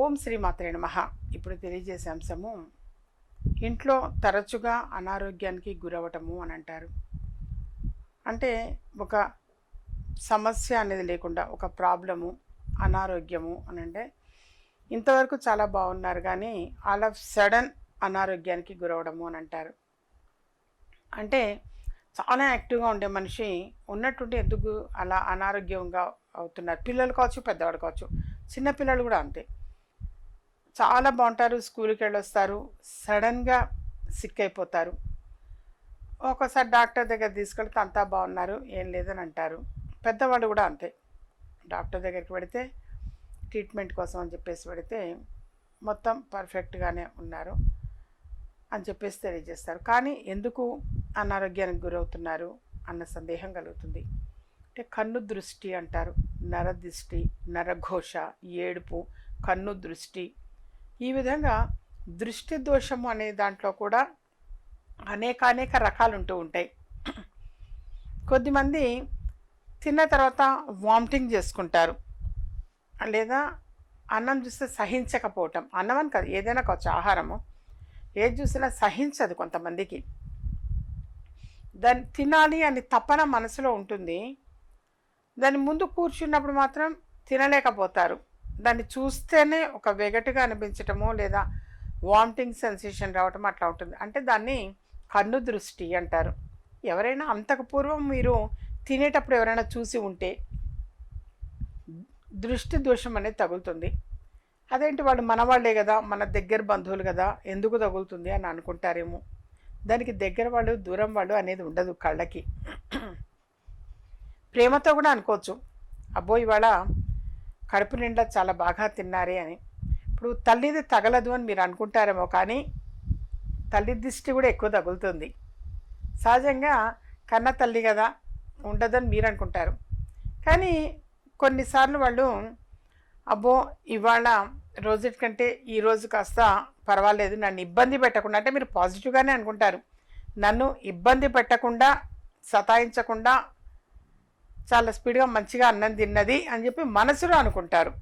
ఓం శ్రీ మాత్రే నమః. ఇప్పుడు తెలియజేసే అంశము ఇంట్లో తరచుగా అనారోగ్యానికి గురవటము అని అంటారు. అంటే ఒక సమస్య అనేది లేకుండా ఒక ప్రాబ్లము అనారోగ్యము అని అంటే ఇంతవరకు చాలా బాగున్నారు కానీ ఆల్ ఆఫ్ సడన్ అనారోగ్యానికి గురవడము అని అంటారు. అంటే చాలా యాక్టివ్గా ఉండే మనిషి ఉన్నట్టుండి ఎందుకు అలా అనారోగ్యంగా అవుతున్నారు? పిల్లలు కావచ్చు పెద్దవాడు కావచ్చు చిన్నపిల్లలు కూడా అంతే. చాలా బాగుంటారు స్కూల్కి వెళ్ళొస్తారు సడన్గా సిక్ అయిపోతారు ఒక్కోసారి డాక్టర్ దగ్గర తీసుకెళ్తే అంతా బాగున్నారు ఏం లేదని అంటారు పెద్దవాళ్ళు కూడా అంతే. డాక్టర్ దగ్గరికి పెడితే ట్రీట్మెంట్ కోసం అని చెప్పేసి పెడితే మొత్తం పర్ఫెక్ట్గానే ఉన్నారు అని చెప్పేసి తెలియజేస్తారు. కానీ ఎందుకు అనారోగ్యానికి గురవుతున్నారు అన్న సందేహం కలుగుతుంది. అంటే కన్ను దృష్టి అంటారు నరదృష్టి నరఘోష ఏడుపు కన్ను దృష్టి ఈ విధంగా దృష్టి దోషము అనే దాంట్లో కూడా అనేక అనేక రకాలు ఉంటూ ఉంటాయి. కొద్దిమంది తిన్న తర్వాత వామిటింగ్ చేసుకుంటారు. లేదా అన్నం చూస్తే సహించకపోవటం. అన్నం అని కాదు ఏదైనా కావచ్చు ఆహారము. ఏది చూసినా సహించదు కొంతమందికి. దాన్ని తినాలి అని తపన మనసులో ఉంటుంది. దాని ముందు కూర్చున్నప్పుడు మాత్రం తినలేకపోతారు. దాన్ని చూస్తేనే ఒక వెగటుగా అనిపించటము లేదా వామిటింగ్ సెన్సేషన్ రావటం అట్లా ఉంటుంది. అంటే దాన్ని కన్ను దృష్టి అంటారు. ఎవరైనా అంతకు పూర్వం మీరు తినేటప్పుడు ఎవరైనా చూసి ఉంటే దృష్టి దోషం అనేది తగులుతుంది. అదేంటి వాళ్ళు మనవాళ్ళే కదా మన దగ్గర బంధువులు కదా ఎందుకు తగులుతుంది అని అనుకుంటారేమో. దానికి దగ్గర వాళ్ళు దూరం వాళ్ళు అనేది ఉండదు కళ్ళకి. ప్రేమతో కూడా అనుకోవచ్చు. అబ్బో ఇవాళ కడుపు నిండా చాలా బాగా తిన్నారే అని. ఇప్పుడు తల్లిది తగలదు అని మీరు అనుకుంటారేమో కానీ తల్లి దిష్టి కూడా ఎక్కువ తగులుతుంది. సహజంగా కన్న తల్లి కదా ఉండదని మీరు అనుకుంటారు. కానీ కొన్నిసార్లు వాళ్ళు అబ్బో ఇవాళ రోజు కంటే ఈరోజు కాస్త పర్వాలేదు నన్ను ఇబ్బంది పెట్టకుండా అంటే మీరు పాజిటివ్గానే అనుకుంటారు. నన్ను ఇబ్బంది పెట్టకుండా సతాయించకుండా చాలా స్పీడ్గా మంచిగా అన్నం తిన్నది అని చెప్పి మనసులో అనుకుంటారు.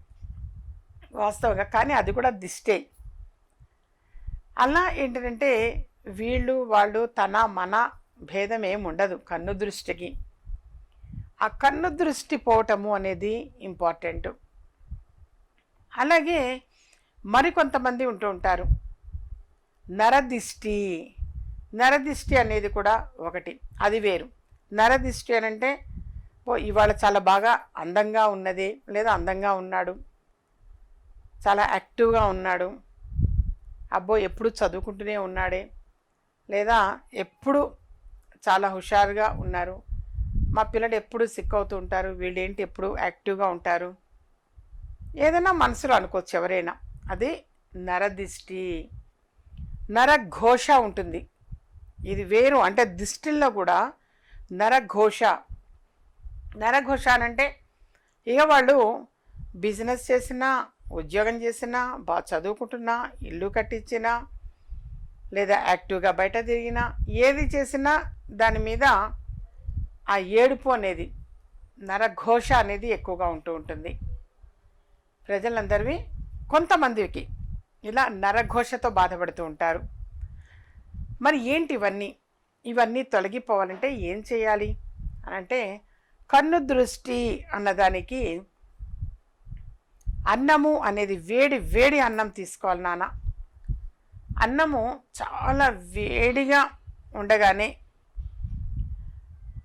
వాస్తవంగా. కానీ అది కూడా దిష్టే. అలా ఏంటంటే వీళ్ళు వాళ్ళు తన మన భేదం ఏమి ఉండదు కన్ను దృష్టికి. ఆ కన్ను దృష్టి పోవటము అనేది ఇంపార్టెంట్. అలాగే మరికొంతమంది ఉంటూ ఉంటారు. నరదిష్టి. నరదిష్టి అనేది కూడా ఒకటి. అది వేరు. నరదిష్టి అని అంటే ఓ ఇవాళ చాలా బాగా అందంగా ఉన్నది లేదా అందంగా ఉన్నాడు చాలా యాక్టివ్గా ఉన్నాడు అబ్బో ఎప్పుడు చదువుకుంటూనే ఉన్నాడే లేదా ఎప్పుడు చాలా హుషారుగా ఉన్నారు మా పిల్లలు ఎప్పుడు సిక్ అవుతూ ఉంటారు వీళ్ళేంటి ఎప్పుడు యాక్టివ్గా ఉంటారు ఏదైనా మనసులో అనుకోవచ్చు ఎవరైనా అది నరదిష్టి నరఘోష ఉంటుంది ఇది వేరు అంటే దిష్టిల్లో కూడా నరఘోష నరఘోష అంటే ఇక వాళ్ళు బిజినెస్ చేసినా ఉద్యోగం చేసినా బాగా చదువుకుంటున్నా ఇల్లు కట్టించినా లేదా యాక్టివ్గా బయట తిరిగినా ఏది చేసినా దాని మీద ఆ ఏడుపు అనేది నరఘోష అనేది ఎక్కువగా ఉంటూ ఉంటుంది. ప్రజలందరివి కొంతమందికి ఇలా నరఘోషతో బాధపడుతూ ఉంటారు. మరి ఏంటి ఇవన్నీ? ఇవన్నీ తొలగిపోవాలంటే ఏం చేయాలి? అని అంటే కన్ను దృష్టి అన్నదానికి అన్నము అనేది వేడి వేడి అన్నం తీసుకోవాలి నాన్న. అన్నము చాలా వేడిగా ఉండగానే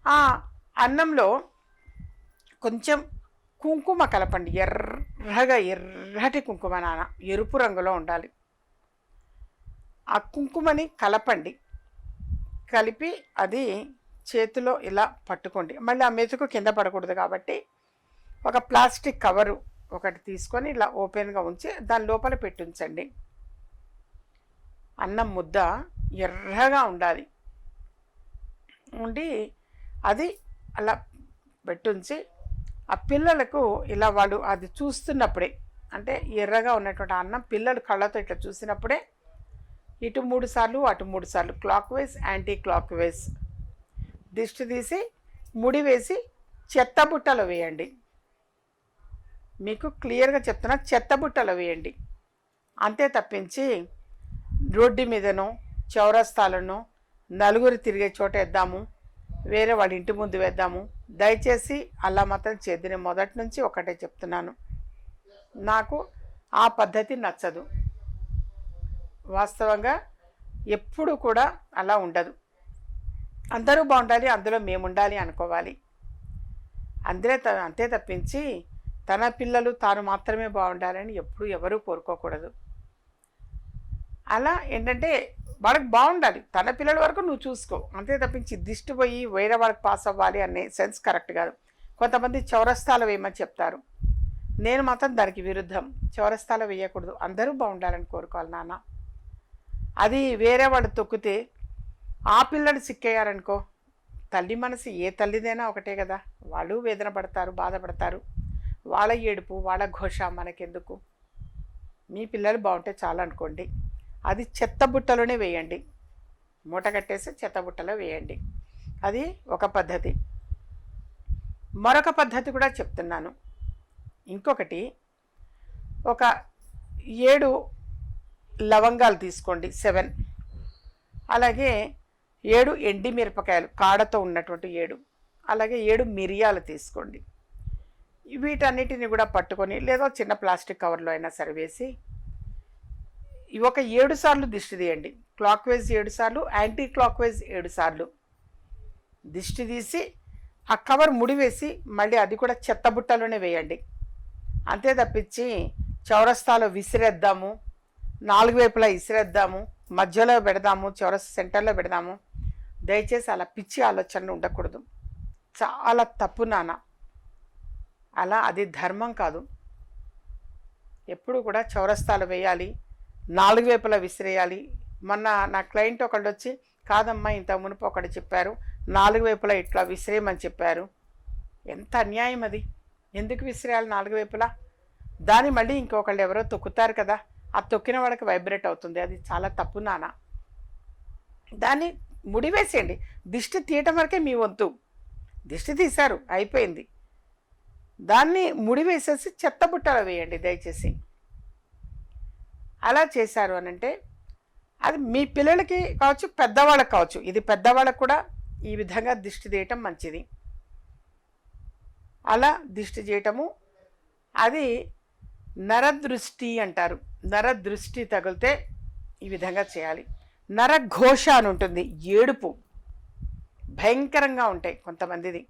ఆ అన్నంలో కొంచెం కుంకుమ కలపండి. ఎర్రగా ఎర్రటి కుంకుమ నాన్న. ఎరుపు రంగులో ఉండాలి. ఆ కుంకుమని కలపండి. కలిపి అది చేతిలో ఇలా పట్టుకోండి. మళ్ళీ ఆ మెతుకు కింద పడకూడదు కాబట్టి ఒక ప్లాస్టిక్ కవరు ఒకటి తీసుకొని ఇలా ఓపెన్గా ఉంచి దాని లోపల పెట్టించండి. అన్నం ముద్ద ఎర్రగా ఉండాలి. ఉండి అది అలా పెట్టుంచి ఆ పిల్లలకు ఇలా వాళ్ళు అది చూస్తున్నప్పుడే అంటే ఎర్రగా ఉన్నటువంటి అన్నం పిల్లలు కళ్ళతో ఇట్లా చూసినప్పుడే ఇటు మూడు సార్లు అటు మూడు సార్లు. Clockwise anti clock wise దిష్టి తీసి ముడి వేసి చెత్త బుట్టలో వేయండి. మీకు క్లియర్గా చెప్తున్నా చెత్త బుట్టలో వేయండి. అంతే తప్పించి రోడ్డు మీదనో చౌరస్తాలను నలుగురు తిరిగే చోట వేద్దాము. వేరే వాళ్ళ ఇంటి ముందు వేద్దాము. దయచేసి అలా మాత్రం చేద్దని మొదటి నుంచి ఒకటే చెప్తున్నాను. నాకు ఆ పద్ధతి నచ్చదు. వాస్తవంగా ఎప్పుడు కూడా అలా ఉండదు. అందరూ బాగుండాలి అందులో మేము ఉండాలి అనుకోవాలి. అందరే త అంతే తప్పించి తన పిల్లలు తాను మాత్రమే బాగుండాలని ఎప్పుడు ఎవరూ కోరుకోకూడదు. అలా ఏంటంటే వాళ్ళకి బాగుండాలి. తన పిల్లల వరకు నువ్వు చూసుకో. అంతే తప్పించి దిష్టి పోయి వేరే వాళ్ళకి పాస్ అవ్వాలి అనే సెన్స్ కరెక్ట్ కాదు. కొంతమంది చౌరస్తాలు వేయమని చెప్తారు. నేను మాత్రం దానికి విరుద్ధం. చౌరస్తాలు వేయకూడదు. అందరూ బాగుండాలని కోరుకోవాలి నాన్న. అది వేరే వాడు తొక్కితే ఆ పిల్లలు సిక్కయ్యారనుకో తల్లి మనసు ఏ తల్లిదైనా ఒకటే కదా. వాళ్ళు వేదన పడతారు బాధపడతారు. వాళ్ళ ఏడుపు వాళ్ళ ఘోష మనకెందుకు? మీ పిల్లలు బాగుంటే చాలా అనుకోండి అది చెత్త బుట్టలోనే వేయండి. మూట కట్టేసి చెత్త బుట్టలో వేయండి. అది ఒక పద్ధతి. మరొక పద్ధతి కూడా చెప్తున్నాను. ఇంకొకటి ఒక ఏడు లవంగాలు తీసుకోండి సెవెన్. అలాగే ఏడు ఎండి మిరపకాయలు కాడతో ఉన్నటువంటి ఏడు. అలాగే ఏడు మిరియాలు తీసుకోండి. వీటన్నిటిని కూడా పట్టుకొని లేదా చిన్న ప్లాస్టిక్ కవర్లో అయినా సరివేసి ఒక ఏడు సార్లు దిష్టి తీయండి. క్లాక్ వైజ్ ఏడు సార్లు యాంటీ క్లాక్ వైజ్ ఏడు సార్లు దిష్టి తీసి ఆ కవర్ ముడివేసి మళ్ళీ అది కూడా చెత్త బుట్టలోనే వేయండి. అంతే తప్పించి చౌరస్తాలో విసిరేద్దాము నాలుగు వైపులా విసిరేద్దాము మధ్యలో పెడదాము చౌరస్తా సెంటర్లో పెడదాము దయచేసి అలా పిచ్చి ఆలోచనలు ఉండకూడదు. చాలా తప్పు నాన్న. అలా అది ధర్మం కాదు. ఎప్పుడు కూడా చౌరస్తాలు వేయాలి నాలుగు వైపులా విసిరేయాలి. మొన్న నా క్లయింట్ ఒకళ్ళు వచ్చి కాదమ్మా ఇంత మునుపు ఒకటి చెప్పారు నాలుగు వైపులా ఇట్లా విసిరేయమని చెప్పారు. ఎంత అన్యాయం అది. ఎందుకు విసిరేయాలి నాలుగు వైపులా? దాన్ని మళ్ళీ ఇంకొకళ్ళు ఎవరో తొక్కుతారు కదా ఆ తొక్కిన వాళ్ళకి వైబ్రేట్ అవుతుంది. అది చాలా తప్పు నాన్న. దాన్ని ముడివేసేయండి. దిష్టి తీయటం వరకే మీ వంతు. దిష్టి తీశారు అయిపోయింది. దాన్ని ముడివేసేసి చెత్తబుట్టలో వేయండి దయచేసి. అలా చేశారు అని అంటే అది మీ పిల్లలకి కావచ్చు పెద్దవాళ్ళకి కావచ్చు. ఇది పెద్దవాళ్ళకు కూడా ఈ విధంగా దిష్టి తీయటం మంచిది. అలా దిష్టి చేయటము అది నరదృష్టి అంటారు. నరదృష్టి తగిలితే ఈ విధంగా చేయాలి. నరఘోష అని ఉంటుంది. ఏడుపు. భయంకరంగా ఉంటాయి కొంతమందిది.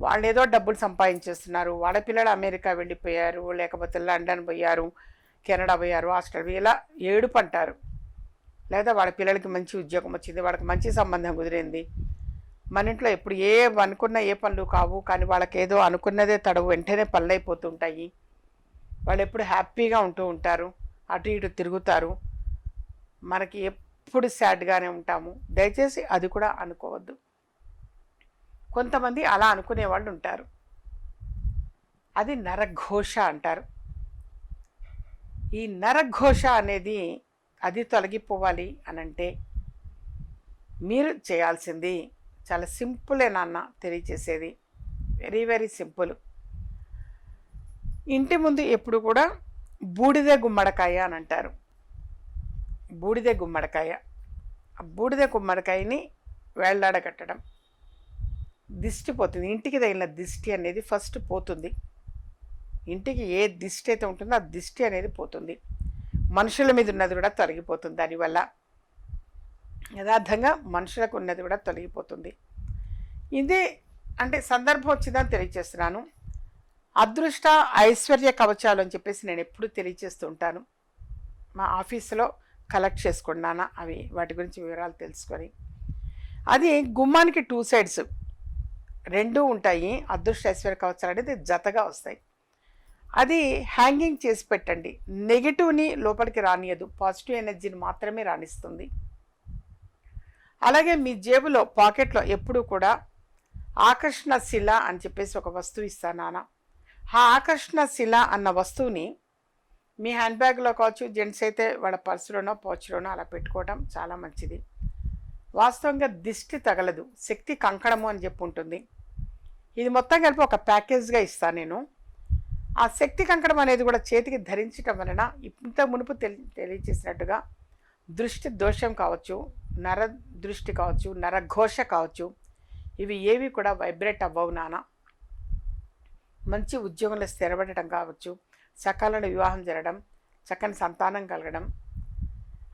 వాళ్ళు ఏదో డబ్బులు సంపాదించేస్తున్నారు. వాళ్ళ పిల్లలు అమెరికా వెళ్ళిపోయారు లేకపోతే లండన్ పోయారు కెనడా పోయారు ఆస్ట్రేలియా ఇలా ఏడుపు అంటారు. లేదా వాళ్ళ పిల్లలకి మంచి ఉద్యోగం వచ్చింది వాళ్ళకి మంచి సంబంధం కుదిరింది. మన ఇంట్లో ఎప్పుడు ఏ అనుకున్న ఏ పనులు కావు కానీ వాళ్ళకి ఏదో అనుకున్నదే తడవు వెంటనే పనులు అయిపోతుంటాయి వాళ్ళు ఎప్పుడు హ్యాపీగా ఉంటూ ఉంటారు. అటు ఇటు తిరుగుతారు. మనకి ఎప్పుడు సాడ్గానే ఉంటాము. దయచేసి అది కూడా అనుకోవద్దు. కొంతమంది అలా అనుకునే వాళ్ళు ఉంటారు. అది నరఘోష అంటారు. ఈ నరఘోష అనేది అది తొలగిపోవాలి అని అంటే మీరు చేయాల్సింది చాలా సింపులే నాన్న తెలియచేసేది వెరీ వెరీ సింపుల్. ఇంటి ముందు ఎప్పుడు కూడా బూడిద గుమ్మడికాయ అని అంటారు. బూడిద గుమ్మడికాయ. ఆ బూడిద గుమ్మడికాయని వేళ్ళాడగట్టడం దిష్టి పోతుంది. ఇంటికి తగిలిన దిష్టి అనేది ఫస్ట్ పోతుంది. ఇంటికి ఏ దిష్టి అయితే ఉంటుందో ఆ దిష్టి అనేది పోతుంది. మనుషుల మీద ఉన్నది కూడా తొలగిపోతుంది దానివల్ల. యథార్థంగా మనుషులకు ఉన్నది కూడా తొలగిపోతుంది. ఇది అంటే సందర్భం వచ్చిందని తెలియజేస్తున్నాను అదృష్ట ఐశ్వర్య కవచాలు అని చెప్పేసి నేను ఎప్పుడు తెలియజేస్తూ ఉంటాను. మా ఆఫీసులో కలెక్ట్ చేసుకున్నాను అవి వాటి గురించి వివరాలు తెలుసుకొని. అది గుమ్మానికి టూ సైడ్స్ రెండు ఉంటాయి. అదృష్ట ఐశ్వర్య కవచాలు అనేది జతగా వస్తాయి. అది హ్యాంగింగ్ చేసి పెట్టండి. నెగిటివ్ని లోపలికి రానియదు. పాజిటివ్ ఎనర్జీని మాత్రమే రాణిస్తుంది. అలాగే మీ జేబులో పాకెట్లో ఎప్పుడూ కూడా ఆకర్షణ శిల అని చెప్పేసి ఒక వస్తువు ఇస్తాను నాన్న. ఆ ఆకర్షణ శిల అన్న వస్తువుని మీ హ్యాండ్ బ్యాగ్లో కావచ్చు జెంట్స్ అయితే వాళ్ళ పర్సులోనో పౌచ్లోనో అలా పెట్టుకోవడం చాలా మంచిది. వాస్తవంగా దిష్టి తగలదు శక్తి కంకణము అని చెప్పి ఉంటుంది. ఇది మొత్తం కలిపి ఒక ప్యాకేజ్గా ఇస్తాను నేను. ఆ శక్తి కంకణం అనేది కూడా చేతికి ధరించటం వలన ఇంత మునుపు తెలి తెలియచేసినట్టుగా దృష్టి దోషం కావచ్చు నర దృష్టి కావచ్చు నరఘోష కావచ్చు ఇవి ఏవి కూడా వైబ్రేట్ అవ్వవు నాన్న. మంచి ఉద్యోగంలో స్థిరపడటం కావచ్చు సకాలంలో వివాహం జరగడం చక్కని సంతానం కలగడం.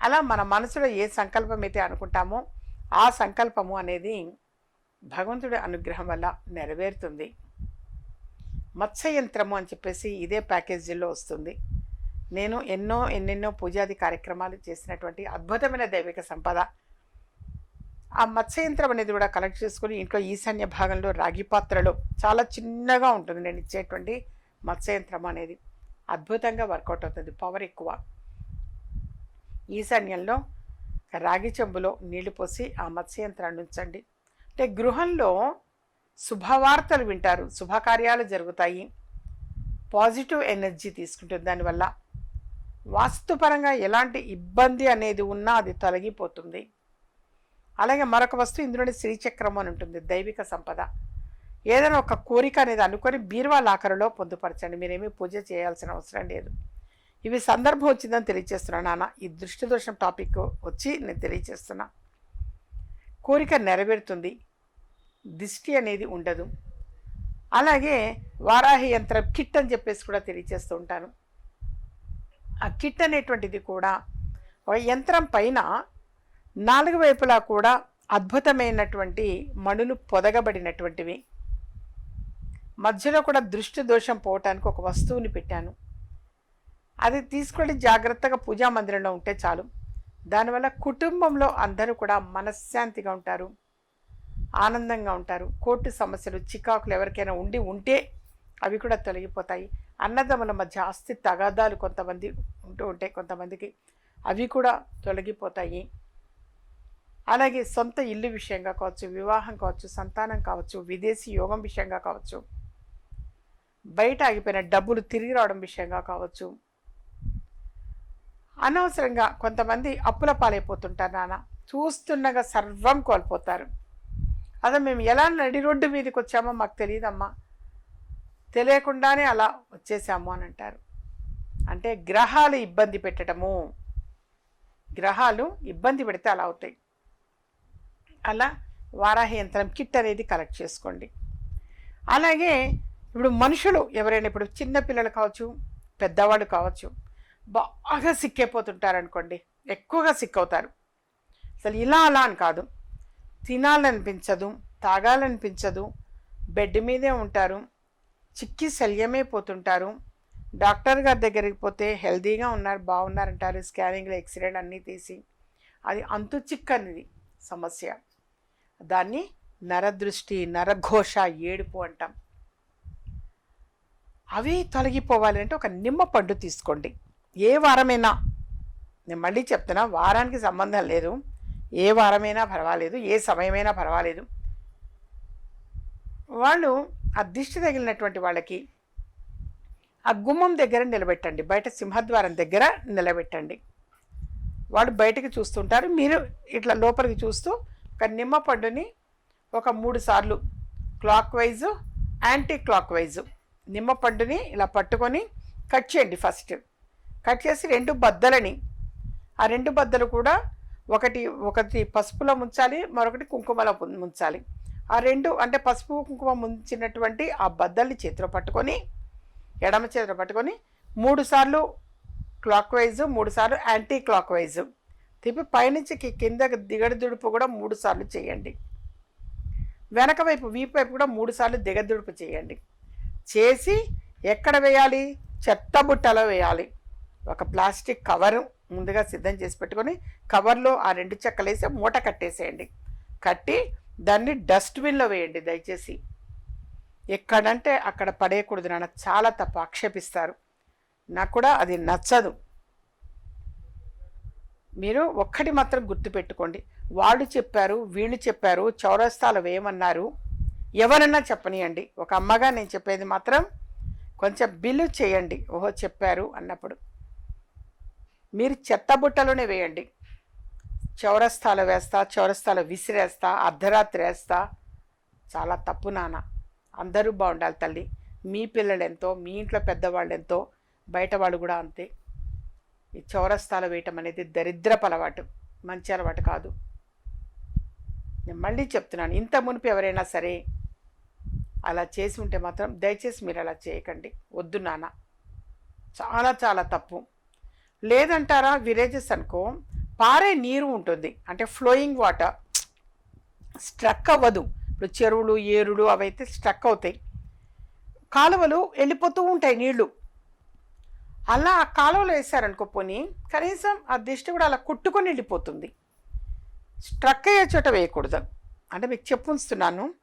అలా మన మనసులో ఏ సంకల్పం అయితే అనుకుంటామో ఆ సంకల్పము అనేది భగవంతుడి అనుగ్రహం వల్ల నెరవేరుతుంది. మత్స్యయంత్రము అని చెప్పేసి ఇదే ప్యాకేజీలో వస్తుంది. నేను ఎన్నో ఎన్నెన్నో పూజాది కార్యక్రమాలు చేసినటువంటి అద్భుతమైన దైవిక సంపద. ఆ మత్స్యయంత్రం అనేది కూడా కలెక్ట్ చేసుకుని ఇంట్లో ఈశాన్య భాగంలో రాగి పాత్రలో చాలా చిన్నగా ఉంటుంది. నేను ఇచ్చేటువంటి మత్స్యయంత్రం అనేది. అద్భుతంగా వర్కౌట్ అవుతుంది. పవర్ ఎక్కువ. ఈశాన్యంలో రాగి చెంబులో నీళ్ళు పోసి ఆ మత్స్యంత్రాన్ని ఉంచండి. అంటే గృహంలో శుభవార్తలు వింటారు. శుభకార్యాలు జరుగుతాయి. పాజిటివ్ ఎనర్జీ తీసుకుంటుంది. దానివల్ల వాస్తుపరంగా ఎలాంటి ఇబ్బంది అనేది ఉన్నా అది తొలగిపోతుంది. అలాగే మరొక వస్తువు ఇందులోని శ్రీచక్రం అని ఉంటుంది. దైవిక సంపద. ఏదైనా ఒక కోరిక అనేది అనుకొని బీరువా లాకరులో పొందుపరచండి. మీరేమీ పూజ చేయాల్సిన అవసరం లేదు. ఇవి సందర్భం వచ్చిందని తెలియజేస్తున్నా నాన్న. ఈ దృష్టి దోషం టాపిక్ వచ్చి నేను తెలియజేస్తున్నా కోరిక నెరవేరుతుంది. దిష్టి అనేది ఉండదు. అలాగే వారాహి యంత్రం కిట్ అని చెప్పేసి కూడా తెలియజేస్తూ ఉంటాను. ఆ కిట్ అనేటువంటిది కూడా ఒక యంత్రం పైన నాలుగు వైపులా కూడా అద్భుతమైనటువంటి మణులు పొదగబడినటువంటివి. మధ్యలో కూడా దృష్టి దోషం పోవటానికి ఒక వస్తువుని పెట్టాను. అది తీసుకొని జాగ్రత్తగా పూజా మందిరంలో ఉంటే చాలు. దానివల్ల కుటుంబంలో అందరూ కూడా మనశ్శాంతిగా ఉంటారు. ఆనందంగా ఉంటారు. కోర్టు సమస్యలు చికాకులు ఎవరికైనా ఉండి ఉంటే అవి కూడా తొలగిపోతాయి. అన్నదమ్ముల మధ్య ఆస్తి తగాదాలు కొంతమంది ఉంటూ ఉంటాయి కొంతమందికి అవి కూడా తొలగిపోతాయి. అలాగే సొంత ఇల్లు విషయంగా కావచ్చు వివాహం కావచ్చు సంతానం కావచ్చు విదేశీ యోగం విషయంగా కావచ్చు బయట ఆగిపోయిన డబ్బులు తిరిగి రావడం విషయంగా కావచ్చు. అనవసరంగా కొంతమంది అప్పుల పాలైపోతుంటారు నాన్న. చూస్తుండగా సర్వం కోల్పోతారు. అదే మేము ఎలా నడి రోడ్డు మీదకి వచ్చామో మాకు తెలియదమ్మా. తెలియకుండానే అలా వచ్చేసాము అని అంటారు. అంటే గ్రహాలు ఇబ్బంది పెట్టడము. గ్రహాలు ఇబ్బంది పెడితే అలా అవుతాయి. అలా వారాహ యంత్రం కిట్ అనేది కలెక్ట్ చేసుకోండి. అలాగే ఇప్పుడు మనుషులు ఎవరైనా ఇప్పుడు చిన్న పిల్లలు కావచ్చు పెద్దవాళ్ళు కావచ్చు బాగా సిక్ అనుకోండి ఎక్కువగా సిక్కవుతారు. అసలు ఇలా అలా అని కాదు. తినాలనిపించదు తాగాలనిపించదు బెడ్ మీదే ఉంటారు చిక్కి శల్యమే పోతుంటారు. డాక్టర్ గారి దగ్గరికి పోతే హెల్తీగా ఉన్నారు బాగున్నారంటారు స్కానింగ్లో ఎక్స్రేలు అన్నీ తీసి. అది అంతు చిక్కనిది సమస్య. దాన్ని నరదృష్టి నరఘోష ఏడుపు అంటాం. అవి తొలగిపోవాలి అంటే ఒక నిమ్మ పండు తీసుకోండి. ఏ వారమైనా నేను మళ్ళీ చెప్తున్నా వారానికి సంబంధం లేదు. ఏ వారమైనా పర్వాలేదు ఏ సమయమైనా పర్వాలేదు. వాళ్ళు ఆ దిష్టి తగిలినటువంటి వాళ్ళకి ఆ గుమ్మం దగ్గర నిలబెట్టండి. బయట సింహద్వారం దగ్గర నిలబెట్టండి. వాళ్ళు బయటకు చూస్తుంటారు. మీరు ఇట్లా లోపలికి చూస్తూ ఒక నిమ్మ పండుని ఒక మూడు సార్లు clockwise anti clock wise నిమ్మపండుని ఇలా పట్టుకొని కట్ చేయండి ఫస్ట్. కట్ చేసి రెండు బద్దలని. ఆ రెండు బద్దలు కూడా ఒకటి ఒకటి పసుపులో ముంచాలి మరొకటి కుంకుమలో ముంచాలి. ఆ రెండు అంటే పసుపు కుంకుమ ముంచినటువంటి ఆ బద్దల్ని చేతిలో పట్టుకొని ఎడమ చేతిలో పట్టుకొని మూడు సార్లు క్లాక్ వైజ్ మూడు సార్లు యాంటీ క్లాక్ వైజ్ తిప్పి పైనుంచి కిందకి దిగడుదుడుపు కూడా మూడు సార్లు చేయండి. వెనక వైపు వీపు వైపు కూడా మూడు సార్లు దిగదుడుపు చేయండి. చేసి ఎక్కడ వేయాలి? చెత్త బుట్టలో వేయాలి. ఒక ప్లాస్టిక్ కవరు ముందుగా సిద్ధం చేసి పెట్టుకొని కవర్లో ఆ రెండు చెక్కలేసి మూట కట్టేసేయండి. కట్టి దాన్ని డస్ట్బిన్లో వేయండి దయచేసి. ఎక్కడంటే అక్కడ పడేయకూడదు నాన్న చాలా తప్ప ఆక్షేపిస్తారు. నాకు కూడా అది నచ్చదు. మీరు ఒక్కటి మాత్రం గుర్తుపెట్టుకోండి. వాళ్ళు చెప్పారు వీళ్ళు చెప్పారు చౌరస్తాలు వేయమన్నారు. ఎవరన్నా చెప్పనియండి. ఒక అమ్మగా నేను చెప్పేది మాత్రం కొంచెం బిల్లు చేయండి. ఓహో చెప్పారు అన్నప్పుడు. మీరు చెత్త బుట్టలోనే వేయండి. చౌరస్తాలో వేస్తా చౌరస్తాలో విసిరేస్తా అర్ధరాత్రి వేస్తా. చాలా తప్పు నాన్న. అందరూ బాగుండాలి తల్లి. మీ పిల్లలు ఎంతో మీ ఇంట్లో పెద్దవాళ్ళు ఎంతో బయట వాళ్ళు కూడా అంతే. ఈ చౌరస్తాలు వేయటం అనేది దరిద్రపు అలవాటు మంచి అలవాటు కాదు. నేను మళ్ళీ చెప్తున్నాను. ఇంత మునుపు ఎవరైనా సరే అలా చేసి ఉంటే మాత్రం దయచేసి మీరు అలా చేయకండి. వద్దు నాన్న. చాలా చాలా తప్పు. లేదంటారా విలేజెస్ అనుకో పారే నీరు ఉంటుంది. అంటే ఫ్లోయింగ్ వాటర్. స్ట్రక్ అవ్వదు. ఇప్పుడు చెరువులు ఏరులు అవైతే స్ట్రక్ అవుతాయి. కాలువలు వెళ్ళిపోతూ ఉంటాయి నీళ్ళు. అలా ఆ కాలువలో వేసారనుకో పోనీ కనీసం ఆ దిష్టి కూడా అలా కొట్టుకొని వెళ్ళిపోతుంది. స్ట్రక్ అయ్యే చోట వేయకూడదు. అంటే మీకు చెప్పుంచుతున్నాను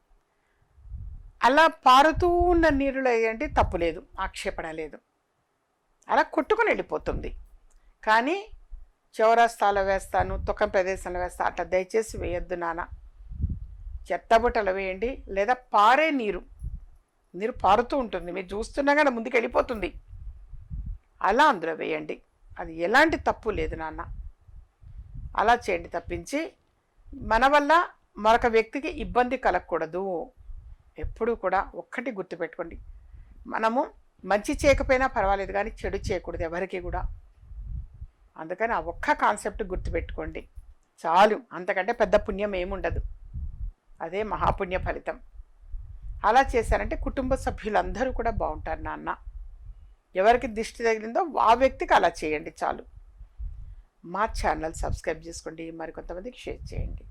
అలా పారుతూ ఉన్న నీరులో వేయండి తప్పు లేదు ఆక్షేపణ లేదు. అలా కొట్టుకుని వెళ్ళిపోతుంది. కానీ చౌరాస్తాలో వేస్తాను తుకం ప్రదేశంలో వేస్తా అట్లా దయచేసి వేయొద్దు నాన్న. చెత్తబుట్టలు వేయండి లేదా పారే నీరు. నీరు పారుతూ ఉంటుంది. మీరు చూస్తున్నా కానీ ముందుకు వెళ్ళిపోతుంది. అలా అందులో వేయండి. అది ఎలాంటి తప్పు లేదు నాన్న. అలా చేయండి తప్పించి మన వల్ల మరొక వ్యక్తికి ఇబ్బంది కలగకూడదు. ఎప్పుడూ కూడా ఒక్కటి గుర్తుపెట్టుకోండి. మనము మంచి చేయకపోయినా పర్వాలేదు కానీ చెడు చేయకూడదు ఎవరికి కూడా. అందుకని ఆ ఒక్క కాన్సెప్ట్ గుర్తుపెట్టుకోండి. చాలు అంతకంటే పెద్ద పుణ్యం ఏముండదు. అదే మహాపుణ్య ఫలితం. అలా చేశారంటే కుటుంబ సభ్యులందరూ కూడా బాగుంటారు నాన్న. ఎవరికి దిష్టి తగిలిందో ఆ వ్యక్తికి అలా చేయండి చాలు. మా ఛానల్ సబ్స్క్రైబ్ చేసుకోండి. మరికొంతమందికి షేర్ చేయండి.